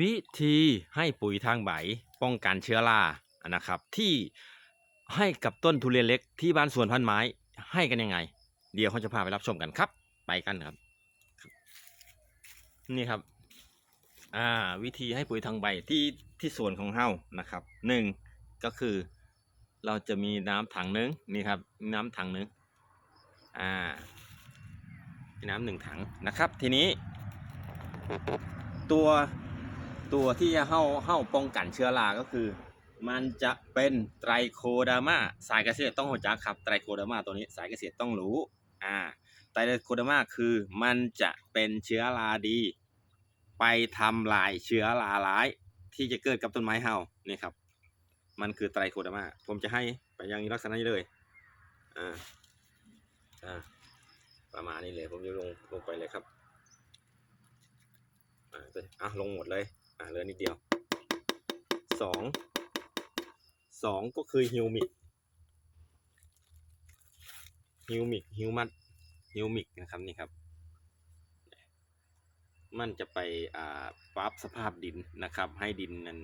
วิธีให้ปุ๋ยทางใบป้องกันเชื้อรานะครับ ที่ให้กับต้นทุเรียนเล็กที่บ้านสวนพันไม้ให้กันยังไง เดี๋ยวเขาจะพาไปรับชมกันครับ ไปกันครับ นี่ครับ อ่า วิธีให้ปุ๋ยทางใบที่ที่สวนของเฮานะครับหนึ่งก็คือ เราจะมีน้ำถังนึงนี่ครับ น้ำถังนึงอ่าน้ำหนึ่งถังนะครับ ทีนี้ ตัว ตัวที่จะเข้าเข้าป้องกันเชื้อราก็คือ มันจะเป็นไตรโคดามาสายเกษตรต้องหัวจักครับไตรโคดามาตัวนี้สายเกษตรต้องรู้อ่าไตรโคดามาคือมันจะเป็นเชื้อราดี ไปทำลายเชื้อราร้าย ที่จะเกิดกับต้นไม้เฮานี่ครับ มันคือไตรโคดามาผมจะให้ไปยังลักษณะนี้เลยอ่าอ่าประมาณนี้เลยผมจะลงลงไปเลยครับอ่าตัวอะลงหมดเลย อ่าเหลือนิดเดียวสองสองก็คือฮิวมิกฮิวมิกฮิวมัดฮิวมิกนะครับนี่ครับ มันจะไปอ่าปรับสภาพดินนะครับ ให้ดินนั้น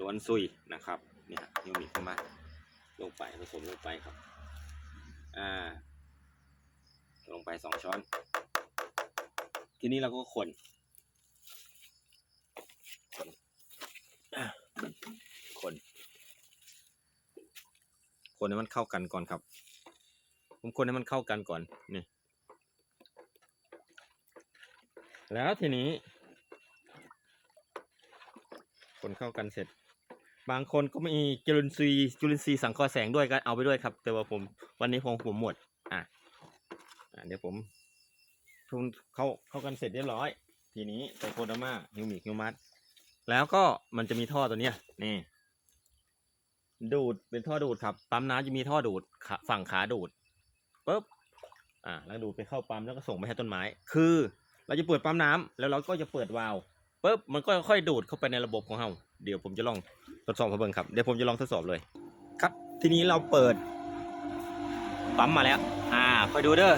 ล้วนซุยนะครับเนี่ยฮิวมิกเข้ามาลงไปผสมลงไปครับอ่าลงไปสองช้อน ทีนี้เราก็คน คนให้มันเข้ากันก่อนครับ ผมคนให้มันเข้ากันก่อนนี่แล้วทีนี้ คนเข้ากันเสร็จ บางคนก็มีจุลินทรีย์จุลินทรีย์สังเคราะห์แสงด้วยก็เอาไปด้วยครับ แต่ว่าผมวันนี้ของผมหมดอะอะเดี๋ยวผมทุนเข้าเข้ากันเสร็จเรียบร้อย ทีนี้ไตรโคดามาฮิวมิกฮิวมัสแล้วก็มันจะมีท่อตัวเนี้ยนี่ ดูดเป็นท่อดูดครับ ปั๊มน้ำจะมีท่อดูดฝั่งขาดูดปุ๊บอ่าแล้วดูดไปเข้าปั๊มแล้วก็ส่งไปให้ต้นไม้ คือ เราจะเปิดปั๊มน้ำแล้วเราก็จะเปิดวาล์วปุ๊บมันก็ค่อยดูดเข้าไปในระบบของเราเดี๋ยวผมจะลองทดสอบให้เบิ่งครับเดี๋ยวผมจะลองทดสอบเลย ครับ ทีนี้เราเปิด ปั๊มมาแล้ว อ่าคอยดูเด้อ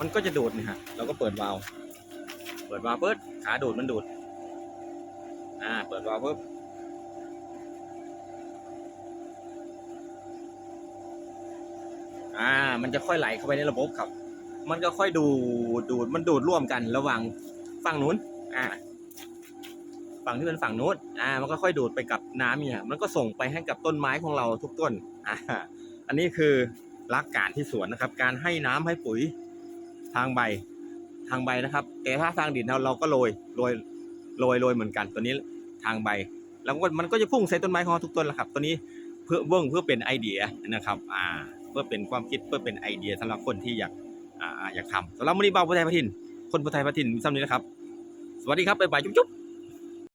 มันก็จะดูดนี่ฮะเราก็เปิดวาล์วเปิดวาล์วปุ๊บขาดูดมันดูด อ่า เปิดวาล์วปุ๊บ มันจะค่อยไหลเข้าไปในระบบครับ มันก็ค่อยดูดดูดมันดูดร่วมกันระหว่างฝั่งนู้นอ่าฝั่งที่เป็นฝั่งนู้นอ่า มันก็ค่อยดูดไปกับน้ำเนี่ยมันก็ส่งไปให้กับต้นไม้ของเราทุกต้นอ่าอันนี้คือหลักการที่สวนนะครับ การให้น้ำให้ปุ๋ยทางใบทางใบนะครับ แต่ถ้าทางดินเราเราก็โรยโรยโรยโรยเหมือนกัน ตัวนี้ทางใบ แล้วก็มันก็จะพุ่งใส่ต้นไม้ของเราทุกต้นแหละครับ ตัวนี้เพื่อเบื้องเพื่อเป็นไอเดียนะครับ อ่า พื่อเป็นความคิดเพื่อเป็นไอเดียสำหรับคนที่อยากอ่าอยากทำสำหรับมอนีเบาพุทไทยพัทิน คนพุทไทยพัทินซ้ำนี้นะครับ สวัสดีครับบ๊ายบายจุ๊บ